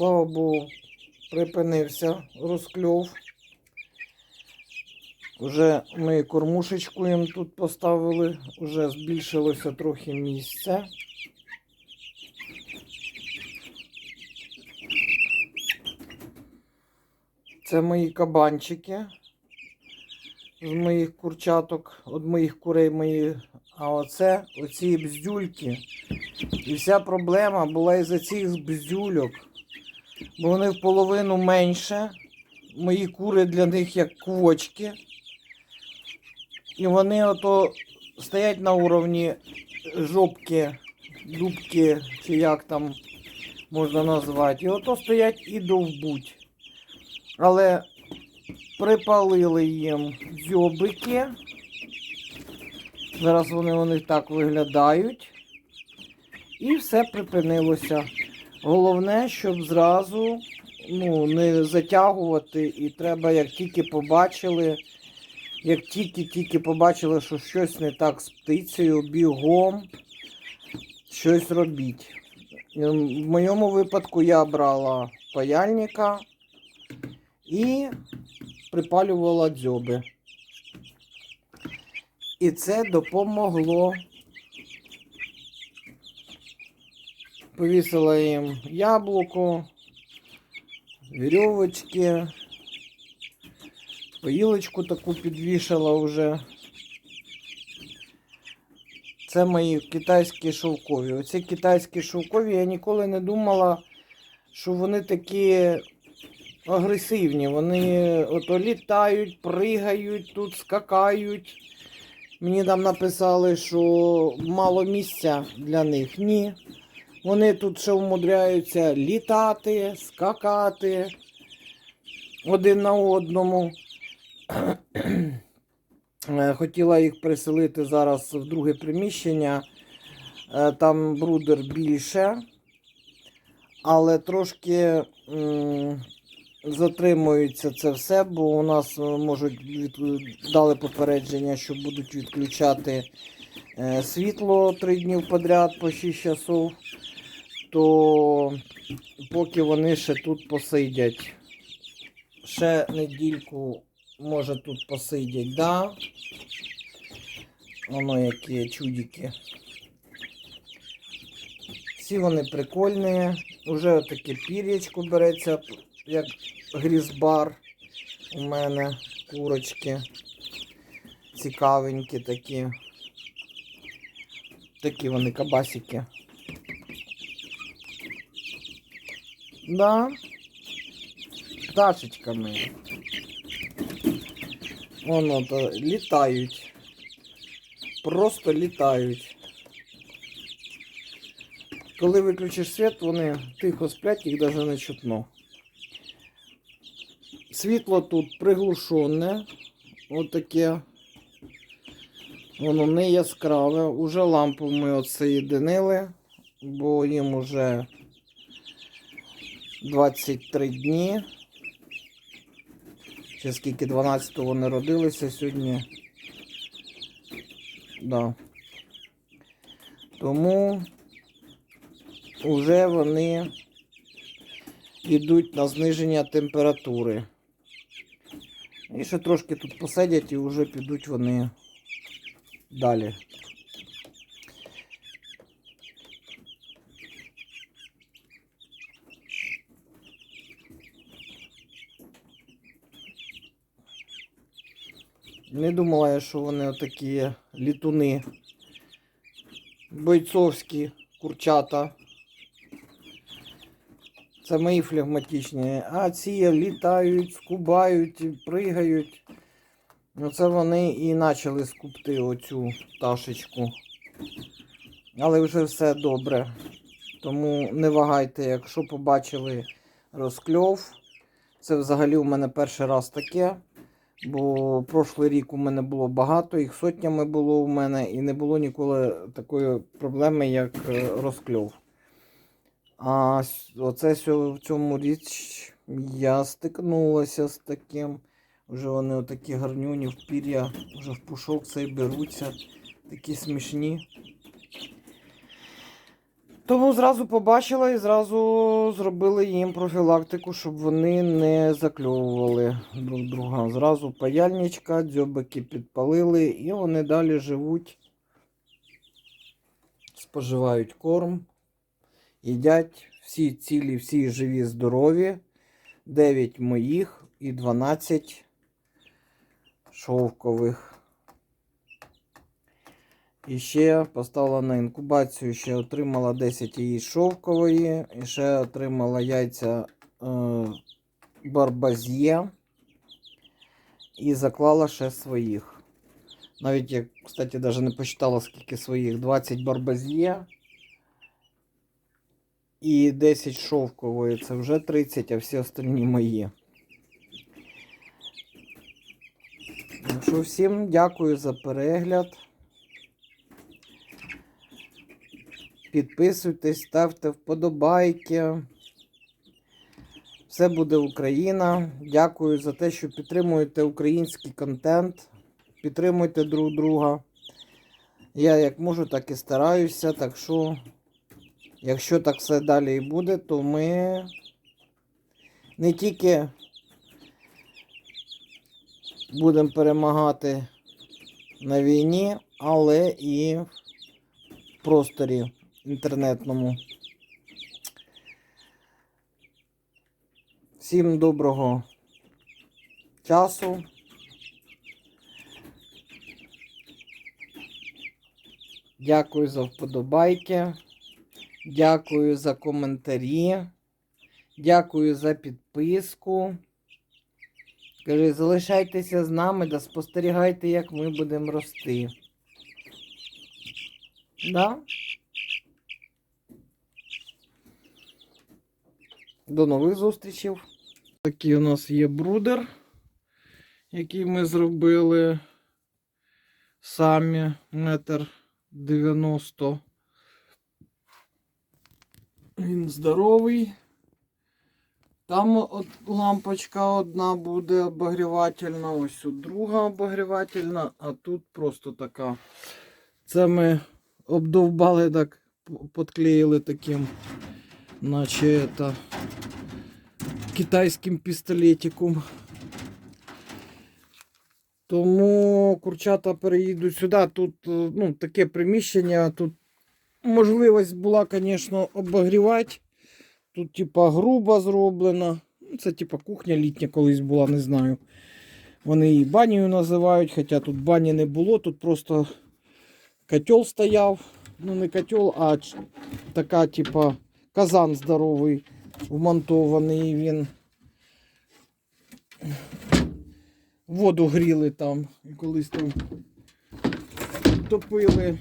слава Богу, припинився розкльов. Уже ми кормушечку їм тут поставили, вже збільшилося трохи місця. Це мої кабанчики з моїх курчаток, від моїх курей мої. А оце оці бздюльки. І вся проблема була із-за цих бздюльок. Бо вони в половину менше. Мої кури для них як квочки. І вони ото стоять на уровні жопки, дубки, чи як там можна назвати. І ото стоять і довбуть. Але припалили їм дзьобики. Зараз вони у них так виглядають. І все припинилося. Головне, щоб зразу ну, не затягувати, і треба, як тільки побачили, як тільки-тільки побачили, що щось не так з птицею, бігом щось робіть. В моєму випадку я брала паяльника і припалювала дзьоби. І це допомогло. Повісила їм яблуко, вірьовочки, поїлочку таку підвішала вже. Це мої китайські шовкові. Оці китайські шовкові я ніколи не думала, що вони такі агресивні. Вони ото літають, пригають, тут скакають. Мені там написали, що мало місця для них. Ні. Вони тут ще вмудряються літати, скакати один на одному. Е, Хотіла їх приселити зараз в друге приміщення. Е, Там брудер більше, але трошки затримується це все, бо у нас е, можуть від... дали попередження, що будуть відключати світло три дні подряд по 6 часов, то поки вони ще тут посидять. Ще недільку, може, тут посидять, да? Воно які чудики. Всі вони прикольні. Уже таке пір'ячко береться, як грізбар у мене курочки. Цікавенькі такі. Такі вони кабасики. Да. Пташечками. Воно то літають. Просто літають. Коли виключиш світ, вони тихо сплять, їх навіть не чутно. Світло тут приглушене. Отаке. Воно не яскраве. Уже лампу ми отсоєдинили, бо їм уже 23 дні. Ще скільки 12-го не родилися сьогодні. Да. Тому вже вони йдуть на зниження температури. І ще трошки тут посидять і вже підуть вони далі. Не думала я, що вони отакі літуни. Бойцовські курчата. Це мої флегматичні. А ці літають, скубають, пригають. Оце вони і почали скупти оцю пташечку. Але вже все добре. Тому не вагайте, якщо побачили розкльов. Це взагалі у мене перший раз таке. Бо прошлий рік у мене було багато, їх сотнями було у мене, і не було ніколи такої проблеми, як е, розкльов. А оце в цьому річ я стикнулася з таким. Вже вони отакі гарнюні в пір'я, вже в пушок цей беруться, такі смішні. Тому зразу побачила і зразу зробили їм профілактику, щоб вони не закльовували друг друга. Зразу паяльничка, дзьобики підпалили, і вони далі живуть, споживають корм, їдять всі цілі, всі живі, здорові. 9 моїх і 12 шовкових. І ще поставила на інкубацію, ще отримала 10 яєць шовкової, і ще отримала яйця е, барбазє і заклала ще своїх. Навіть я, кстати, навіть не посчитала, скільки своїх. 20 барбазє і 10 шовкової. Це вже 30, а всі остальні мої. Ну що, всім дякую за перегляд. Підписуйтесь, ставте вподобайки. Все буде Україна. Дякую за те, що підтримуєте український контент. Підтримуйте друг друга. Я як можу, так і стараюся. Так що, якщо так все далі і буде, то ми не тільки будемо перемагати на війні, але і в просторі інтернетному. Всім доброго часу. Дякую за вподобайки. Дякую за коментарі. Дякую за підписку. Кажи, залишайтеся з нами та спостерігайте, як ми будемо рости. Да? До нових зустрічей. Такий у нас є брудер, який ми зробили самі метр дев'яносто. Він здоровий. Там от лампочка одна буде обогрівательна, ось тут друга обогрівательна, а тут просто така. Це ми обдовбали так, подклеїли таким, наче это, китайським пістолетиком. Тому курчата переїдуть сюди. Тут е, ну, таке приміщення, тут можливість була, звісно, обогрівати. Тут, типа, грубо зроблено. Ну, Це, типа, кухня літня колись була, не знаю. Вони її банею називають, хоча тут бані не було, тут просто котел стояв. Ну, не котел, а така, типа, казан здоровий, вмонтований він. Воду гріли там. І колись там топили.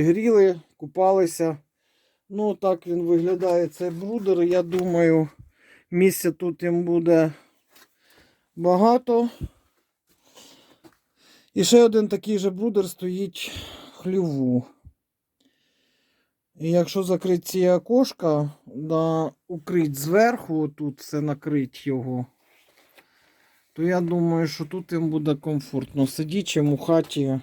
Гріли, купалися. Ну, так він виглядає цей брудер. Я думаю, місця тут їм буде багато. І ще один такий же брудер стоїть в хліву. І якщо закрити ці окошка, да, укрити зверху, тут все накрити його, то я думаю, що тут їм буде комфортно сидіти, чим у хаті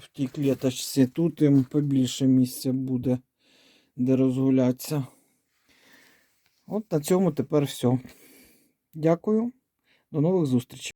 в тій клеточці. Тут їм побільше місця буде, де розгулятися. От на цьому тепер все. Дякую. До нових зустрічей.